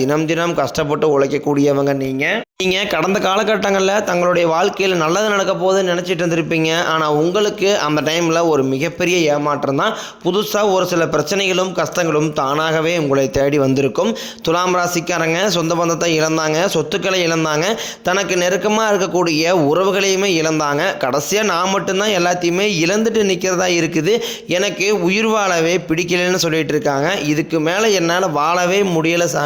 தினம் தினம் கஷ்டப்பட்டு உழைக்கக்கூடியவங்க நீங்கள் நீங்கள் கடந்த காலகட்டங்களில் தங்களுடைய வாழ்க்கையில் நல்லது நடக்க போகுதுன்னு நினச்சிட்டு இருந்திருப்பீங்க. ஆனால் உங்களுக்கு அந்த டைமில் ஒரு மிகப்பெரிய ஏமாற்றம் தான். புதுசாக ஒரு சில பிரச்சனைகளும் கஷ்டங்களும் தானாகவே உங்களை தேடி வந்திருக்கும். துலாம் ராசிக்காரங்க சொந்த பந்தத்தை இழந்தாங்க சொத்துக்களை இழந்தாங்க தனக்கு நெருக்கமாக இருக்கக்கூடிய உறவுகளையுமே இழந்தாங்க. கடைசியாக நான் மட்டும்தான் எல்லாத்தையுமே இழந்துட்டு நிற்கிறதா இருக்குது. எனக்கு உயிர் வாழவே பிடிக்கலைன்னு சொல்லிட்டு இருக்காங்க. இதுக்கு மேலே என்னால் வாழவே முடியலை சாமி.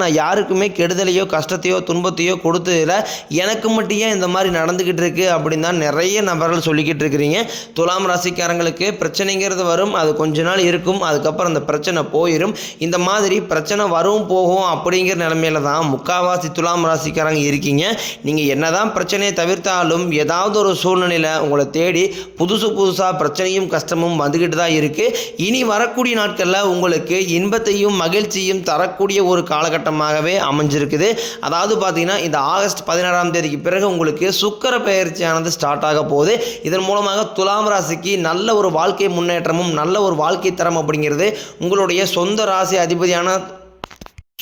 நான் யாருக்குமே கெடுதலையோ கஷ்டத்தையோ துன்பத்தையோ கொடுத்ததில் எனக்கு மட்டும் ஏன் இந்த மாதிரி நடந்துக்கிட்டு இருக்குது அப்படின்னு தான் நிறைய நபர்கள் சொல்லிக்கிட்டு இருக்கிறீங்க. துலாம் ராசிக்காரங்களுக்கு பிரச்சனைங்கிறது வரும் அது கொஞ்ச நாள் இருக்கும் அதுக்கப்புறம் அந்த பிரச்சனை போயிடும் இந்த மாதிரி பிரச்சனை வரும் போகும் அப்படிங்கிற நிலமையில தான் முக்காவாசி துலாம் ராசிக்காரங்க இருக்கீங்க. நீங்கள் என்னதான் பிரச்சனையை தவிர்த்தாலும் ஏதாவது ஒரு சூழ்நிலையில் உங்களை தேடி புதுசு புதுசாக பிரச்சனையும் கஷ்டமும் வந்துக்கிட்டு தான் இருக்குது இனி வரக்கூடிய நாட்களில் உங்களுக்கு இன்பத்தையும் மகிழ்ச்சியும் தரக்கூடிய ஒரு காலகட்டமாகவே அமைஞ்சிருக்குது. அதாவது பார்த்தீங்கன்னா இந்த ஆகஸ்ட் பதினாறாம் தேதிக்கு பிறகு உங்களுக்கு சுக்கர பயிற்சியானது ஸ்டார்ட் ஆக போகுது. இதன் மூலமாக துலாம் ராசிக்கு நல்ல ஒரு வாழ்க்கை முன்னேற்றமும் நல்ல ஒரு வாழ்க்கை தரம் அப்படிங்கிறது உங்களுடைய சொந்த ராசி அதிபதியான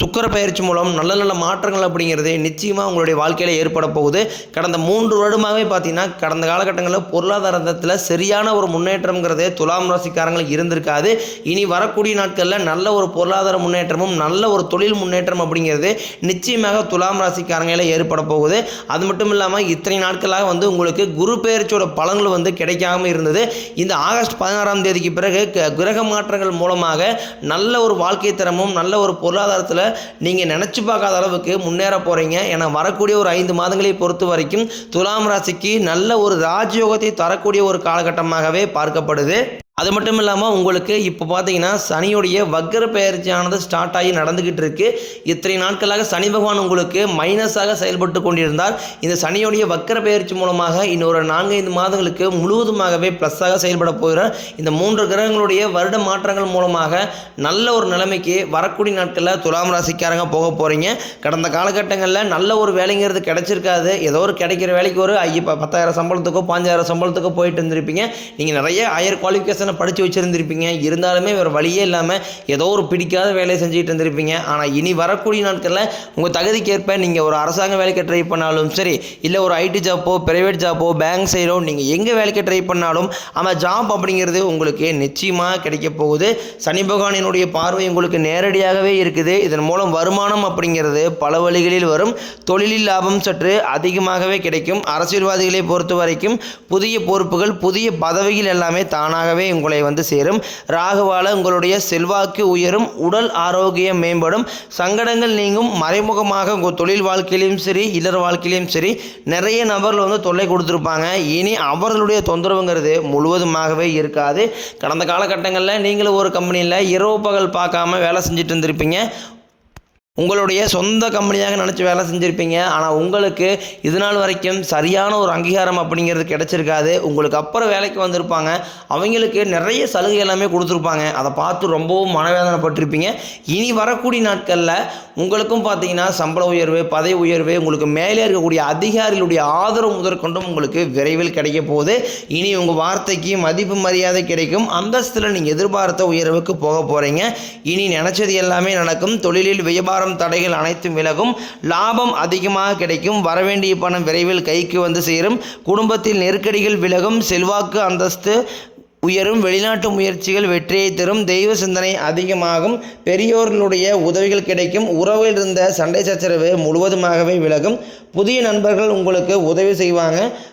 சுக்கர பயிற்சி மூலம் நல்ல நல்ல மாற்றங்கள் அப்படிங்கிறது நிச்சயமாக உங்களுடைய வாழ்க்கையில் ஏற்பட போகுது. கடந்த மூன்று வருடமாகவே பார்த்தீங்கன்னா கடந்த காலகட்டங்களில் பொருளாதாரத்தில் சரியான ஒரு முன்னேற்றம்ங்கிறது துலாம் ராசிக்காரங்களுக்கு இருந்திருக்காது. இனி வரக்கூடிய நாட்களில் நல்ல ஒரு பொருளாதார முன்னேற்றமும் நல்ல ஒரு தொழில் முன்னேற்றம் அப்படிங்கிறது நிச்சயமாக துலாம் ராசிக்காரங்களில் ஏற்பட போகுது. அது மட்டும் இல்லாமல் இத்தனை நாட்களாக வந்து உங்களுக்கு குரு பெயர்ச்சியோட பலன்கள் வந்து கிடைக்காம இருந்தது. இந்த ஆகஸ்ட் பதினாறாம் தேதிக்கு பிறகு க- கிரக மாற்றங்கள் மூலமாக நல்ல ஒரு வாழ்க்கை தரமும் நல்ல ஒரு பொருளாதாரத்தில் நீங்கள் நினச்சி பார்க்காத அளவுக்கு முன்னேற போகிறீங்க ஏன்னா வரக்கூடிய ஒரு ஐந்து மாதங்களை பொறுத்த வரைக்கும் துலாம் ராசிக்கு நல்ல ஒரு ராஜயோகத்தை தரக்கூடிய ஒரு காலகட்டமாகவே பார்க்கப்படுது. அது மட்டும் இல்லாமல் உங்களுக்கு இப்போ பார்த்தீங்கன்னா சனியுடைய வக்கர பெயர்ச்சியானது ஸ்டார்ட் ஆகி நடந்துக்கிட்டு இருக்கு. இத்தனை நாட்களாக சனி பகவான் உங்களுக்கு மைனஸாக செயல்பட்டு கொண்டிருந்தால் இந்த சனியுடைய வக்கர பெயர்ச்சி மூலமாக இன்னொரு நான்கைந்து மாதங்களுக்கு முழுவதுமாகவே ப்ளஸ்ஸாக செயல்பட போகிறார். இந்த மூன்று கிரகங்களுடைய வருட மாற்றங்கள் மூலமாக நல்ல ஒரு நிலைமைக்கு வரக்கூடிய நாட்களில் துலாம் ராசிக்காரங்க போக போகிறீங்க கடந்த காலகட்டங்களில் நல்ல ஒரு வேலைங்கிறது கிடைச்சிருக்காது. ஏதோ ஒரு கிடைக்கிற வேலைக்கு ஒரு ஐய பத்தாயிரம் சம்பளத்துக்கோ பாஞ்சாயிரம் சம்பளத்துக்கோ போயிட்டு இருந்திருப்பீங்க. நீங்கள் நிறைய ஹையர் குவாலிஃபிகேஷன் படித்து வச்சுருந்துருப்பீங்க. இருந்தாலுமே வேறு வழியே இல்லாமல் ஏதோ ஒரு பிடிக்காத வேலையை செஞ்சுட்டு இருந்திருப்பீங்க. ஆனால் இனி வரக்கூடிய நாட்களில் உங்கள் தகுதிக்கேற்ப நீங்கள் ஒரு அரசாங்க வேலைக்கு ட்ரை பண்ணாலும் சரி இல்லை ஒரு ஐடி ஜாப்போ ப்ரைவேட் ஜாப்போ பேங்க் சைடோ நீங்கள் எங்கே வேலைக்கு ட்ரை பண்ணாலும் அந்த ஜாப் அப்படிங்கிறது உங்களுக்கு நிச்சயமாக கிடைக்க போகுது. சனி பகவானினுடைய பார்வை உங்களுக்கு நேரடியாகவே இருக்குது. இதன் மூலம் வருமானம் அப்படிங்கிறது பல வழிகளில் வரும். தொழிலில் லாபம் சற்று அதிகமாகவே கிடைக்கும். அரசியல்வாதிகளை பொறுத்த வரைக்கும் புதிய பொறுப்புகள் புதிய பதவிகள் எல்லாமே தானாகவே உங்களை வந்து சேரும். ராகுவால உங்களுடைய செல்வாக்கு உயரும் உடல் ஆரோக்கியம் மேம்படும். சங்கடங்கள் நீங்கும். மறைமுகமாக உங்கள் தொழில் வாழ்க்கையிலையும் சரி இல்லற வாழ்க்கையிலையும் சரி நிறைய நபர்கள் வந்து தொல்லை கொடுத்துருப்பாங்க. இனி அவர்களுடைய தொந்தரவுங்கிறது முழுவதுமாகவே இருக்காது. கடந்த காலகட்டங்களில் நீங்களும் ஒரு கம்பெனியில் இரவு பகல் பார்க்காம வேலை செஞ்சுட்டு இருந்திருப்பீங்க. உங்களுடைய சொந்த கம்பெனியாக நினச்சி வேலை செஞ்சுருப்பீங்க. ஆனால் உங்களுக்கு இது நாள் வரைக்கும் சரியான ஒரு அங்கீகாரம் அப்படிங்கிறது கிடச்சிருக்காது. உங்களுக்கு அப்புறம் வேலைக்கு வந்திருப்பாங்க. அவங்களுக்கு நிறைய சலுகை எல்லாமே கொடுத்துருப்பாங்க. அதை பார்த்து ரொம்பவும் மனவேதனைப்பட்டிருப்பீங்க. இனி வரக்கூடிய நாட்களில் உங்களுக்கும் பார்த்தீங்கன்னா சம்பள உயர்வு பதவி உயர்வு உங்களுக்கு மேலே இருக்கக்கூடிய அதிகாரிகளுடைய ஆதரவு முதற்கொண்டும் உங்களுக்கு விரைவில் கிடைக்க போகுது. இனி உங்கள் வார்த்தைக்கு மதிப்பு மரியாதை கிடைக்கும். அந்தஸ்தில் நீங்கள் எதிர்பார்த்த உயர்வுக்கு போக போகிறீங்க இனி நினச்சது எல்லாமே நடக்கும். தொழிலில் வியாபாரம் தடைகள் அனைத்தும் விலகும். லாபம் அதிகமாக கிடைக்கும். வரவேண்டிய பணம் விரைவில் கைக்கு வந்து சேரும். குடும்பத்தில் நெருக்கடிகள் விலகும். செல்வாக்கு அந்தஸ்து உயரும் வெளிநாட்டு முயற்சிகள் வெற்றியை தரும் தெய்வ சிந்தனை அதிகமாகும். பெரியோர்களுடைய உதவிகள் கிடைக்கும். உறவில் இருந்த சண்டை சச்சரவு முழுவதுமாகவே விலகும். புதிய நண்பர்கள் உங்களுக்கு உதவி செய்வாங்க.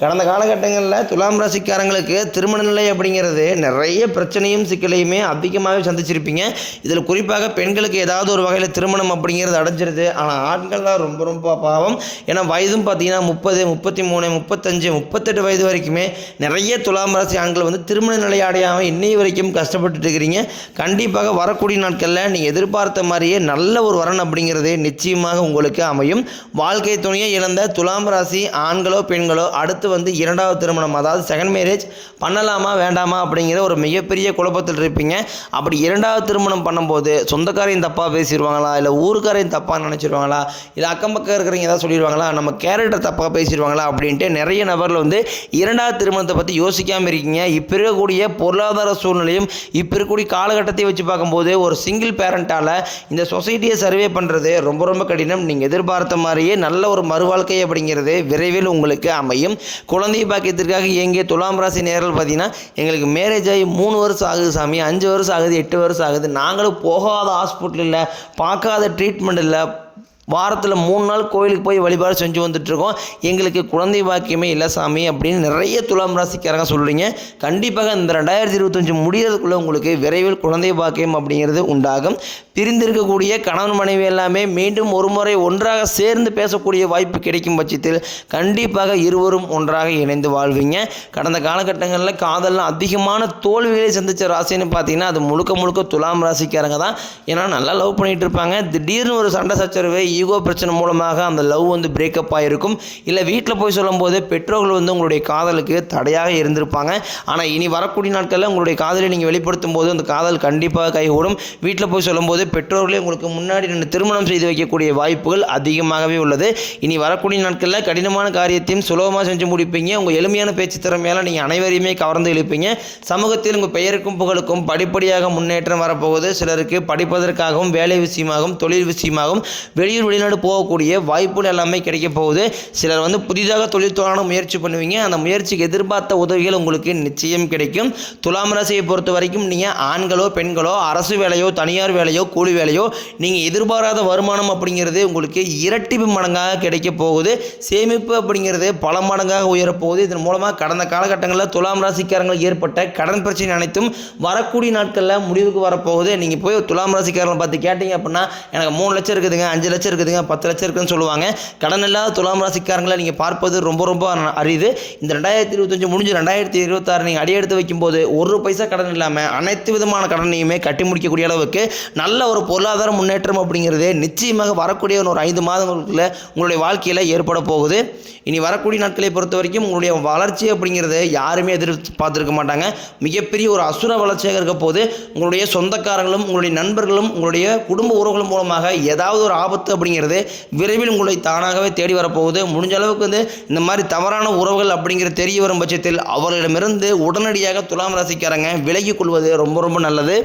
கடந்த காலகட்டங்களில் துலாம் ராசிக்காரங்களுக்கு திருமண நிலை அப்படிங்கிறது நிறைய பிரச்சனையும் சிக்கலையுமே அதிகமாகவே சந்திச்சிருப்பீங்க. இதில் குறிப்பாக பெண்களுக்கு ஏதாவது ஒரு வகையில் திருமணம் அப்படிங்கிறது அடைஞ்சிருது. ஆனால் ஆண்கள் தான் ரொம்ப ரொம்ப பாவம். ஏன்னா வயதும் பார்த்தீங்கன்னா முப்பது முப்பத்தி மூணு முப்பத்தஞ்சு முப்பத்தெட்டு வயது வரைக்குமே நிறைய துலாம் ராசி ஆண்கள் வந்து திருமண நிலை அடையாமல் இன்னை வரைக்கும் கஷ்டப்பட்டுட்டு இருக்கிறீங்க. கண்டிப்பாக வரக்கூடிய நாட்களில் நீங்கள் எதிர்பார்த்த மாதிரியே நல்ல ஒரு வரன் அப்படிங்கிறது நிச்சயமாக உங்களுக்கு அமையும். வாழ்க்கை துணையை இழந்த துலாம் ராசி ஆண்களோ பெண்களோ அடுத்து வந்து இரண்டாவது திருமணம் அதாவது செகண்ட் மேரேஜ் பண்ணலாமா வேண்டாமா அப்படிங்கிற ஒரு மிகப்பெரிய குழப்பத்தில் இருப்பீங்க. அப்படி இரண்டாவது திருமணம் பண்ணும்போது சொந்தக்காரையும் தப்பாக பேசிடுவாங்களா இல்லை ஊருக்காரையும் தப்பாக நினச்சிருவாங்களா இல்லை அக்கம் பக்கம் இருக்கிறவங்க ஏதாவது சொல்லிடுவாங்களா நம்ம கேரக்டர் தப்பாக பேசிடுவாங்களா அப்படின்ட்டு நிறைய நபர்கள் வந்து இரண்டாவது திருமணத்தை பற்றி யோசிக்காமல் இருக்கீங்க. இப்போ இருக்கக்கூடிய பொருளாதார சூழ்நிலையும் இப்போ இருக்கக்கூடிய காலகட்டத்தை வச்சு பார்க்கும்போது ஒரு சிங்கிள் பேரண்ட்டால் இந்த சொசைட்டியை சர்வே பண்ணுறது ரொம்ப ரொம்ப கடினம். நீங்கள் எதிர்பார்த்த மாதிரியே நல்ல ஒரு மறுவாழ்க்கை அப்படிங்கிறது விரைவில் உங்களுக்கு அமையும். குழந்தை பாக்கியத்திற்காக இயங்கிய துலாம் ராசி நேரில் பார்த்தீங்கன்னா எங்களுக்கு மேரேஜ் ஆகி மூணு வருஷம் ஆகுது சாமி அஞ்சு வருஷம் ஆகுது எட்டு வருஷம் ஆகுது. நாங்களும் போகாத ஹாஸ்பிட்டல் இல்லை பார்க்காத ட்ரீட்மெண்ட் இல்லை வாரத்தில் மூணு நாள் கோயிலுக்கு போய் வழிபாடு செஞ்சு வந்துட்டுருக்கோம். எங்களுக்கு குழந்தை பாக்கியமே இல்லை சாமி அப்படின்னு நிறைய துலாம் ராசிக்காரங்க சொல்கிறீங்க கண்டிப்பாக இந்த ரெண்டாயிரத்தி இருபத்தஞ்சி முடியறதுக்குள்ளே உங்களுக்கு விரைவில் குழந்தை பாக்கியம் அப்படிங்கிறது உண்டாகும். பிரிந்திருக்கக்கூடிய கணவன் மனைவி எல்லாமே மீண்டும் ஒரு முறை ஒன்றாக சேர்ந்து பேசக்கூடிய வாய்ப்பு கிடைக்கும் பட்சத்தில் கண்டிப்பாக இருவரும் ஒன்றாக இணைந்து வாழ்வீங்க. கடந்த காலகட்டங்களில் காதலில் அதிகமான தோல்விகளை சந்தித்த ராசின்னு பார்த்தீங்கன்னா அது முழுக்க முழுக்க துலாம் ராசிக்காரங்க தான். ஏன்னா நல்லா லவ் பண்ணிகிட்டு இருப்பாங்க. திடீர்னு ஒரு சண்டை சச்சரவு ஈகோ பிரச்சனை மூலமாக அந்த லவ் வந்து பிரேக்கப் ஆகிருக்கும் இல்லை வீட்டில் போய் சொல்லும்போது பெற்றோர்கள் வந்து உங்களுடைய காதலுக்கு தடையாக இருந்திருப்பாங்க. ஆனால் இனி வரக்கூடிய நாட்களில் உங்களுடைய காதலை நீங்கள் வெளிப்படுத்தும் போது அந்த காதல் கண்டிப்பாக கைகூடும். வீட்டில் போய் சொல்லும்போது பெற்றோர்களே உங்களுக்கு முன்னாடி நின்று திருமணம் செய்து வைக்கக்கூடிய வாய்ப்புகள் அதிகமாகவே உள்ளது. இனி வரக்கூடிய நாட்களில் கடினமான காரியத்தையும் சுலபமாக செஞ்சு முடிப்பீங்க. உங்கள் எளிமையான பேச்சு திறமையால் நீங்கள் அனைவரையுமே கவர்ந்து இழுப்பீங்க. சமூகத்தில் உங்கள் பெயருக்கும் புகழுக்கும் படிப்படியாக முன்னேற்றம் வரப்போகுது. சிலருக்கு படிப்பதற்காகவும் வேலை விஷயமாகவும் தொழில் விஷயமாகவும் வெளியூர் வெளிநாடு போகக்கூடிய வாய்ப்புகள் எல்லாமே கிடைக்க போகுது. சிலர் வந்து புதிதாக தொழில் தொடங்க முயற்சி பண்ணுவீங்க. அந்த முயற்சிக்கு எதிர்பார்த்த உதவிகள் உங்களுக்கு நிச்சயம் கிடைக்கும். துலாம் ராசியை பொறுத்த வரைக்கும் நீங்கள் ஆண்களோ பெண்களோ அரசு வேலையோ தனியார் வேலையோ கூலி வேலையோ நீங்கள் எதிர்பாராத வருமானம் அப்படிங்கிறது உங்களுக்கு இரட்டிப்பு மடங்காக கிடைக்க போகுது. சேமிப்பு அப்படிங்கிறது பல மடங்காக உயரப்போகுது இதன் மூலமாக கடந்த காலகட்டங்களில் துலாம் ராசிக்காரங்கள் ஏற்பட்ட கடன் பிரச்சனை அனைத்தும் வரக்கூடிய நாட்களில் முடிவுக்கு வரப்போகுது நீங்கள் போய் துலாம் ராசிக்காரங்களை பார்த்து கேட்டீங்க அப்படின்னா எனக்கு மூணு லட்சம் இருக்குதுங்க அஞ்சு லட்சம் இருக்குதுங்க. பத்து லட்சம் இருக்குதுன்னு சொல்லுவாங்க. கடன் இல்லாத துலாம் ராசிக்காரங்களை நீங்கள் பார்ப்பது ரொம்ப ரொம்ப அரிது. இந்த ரெண்டாயிரத்தி இருபத்தஞ்சு முடிஞ்சு ரெண்டாயிரத்தி இருபத்தாறு நீங்கள் அடியெடுத்து வைக்கும்போது ஒரு பைசா கடன் இல்லாமல் அனைத்து விதமான கடனையுமே கட்டி முடிக்கக்கூடிய அளவுக்கு நல்ல ஒரு பொருளாதார முன்னேற்றம் அப்படிங்கிறது நிச்சயமாக வரக்கூடிய ஒரு ஐந்து மாதங்களுக்குள்ள உங்களுடைய வாழ்க்கையில் ஏற்பட போகுது. இனி வரக்கூடிய நாட்களை பொறுத்த வரைக்கும் உங்களுடைய வளர்ச்சி அப்படிங்கிறது யாருமே எதிர்பார்த்துருக்க மாட்டாங்க. மிகப்பெரிய ஒரு அசுர வளர்ச்சியாக இருக்க போது உங்களுடைய சொந்தக்காரங்களும் உங்களுடைய நண்பர்களும் உங்களுடைய குடும்ப உறவுகளும் மூலமாக ஏதாவது ஒரு ஆபத்து அப்படி அப்படிங்கிறது விரைவில் உங்களை தானாகவே தேடி வரப்போகுது. முடிஞ்ச அளவுக்கு வந்து இந்த மாதிரி தவறான உறவுகள் அப்படிங்கிற தெரிய வரும் பட்சத்தில் அவர்களிடமிருந்து உடனடியாக துலாம் ராசிக்காரங்க விலகிக் கொள்வது ரொம்ப ரொம்ப நல்லது.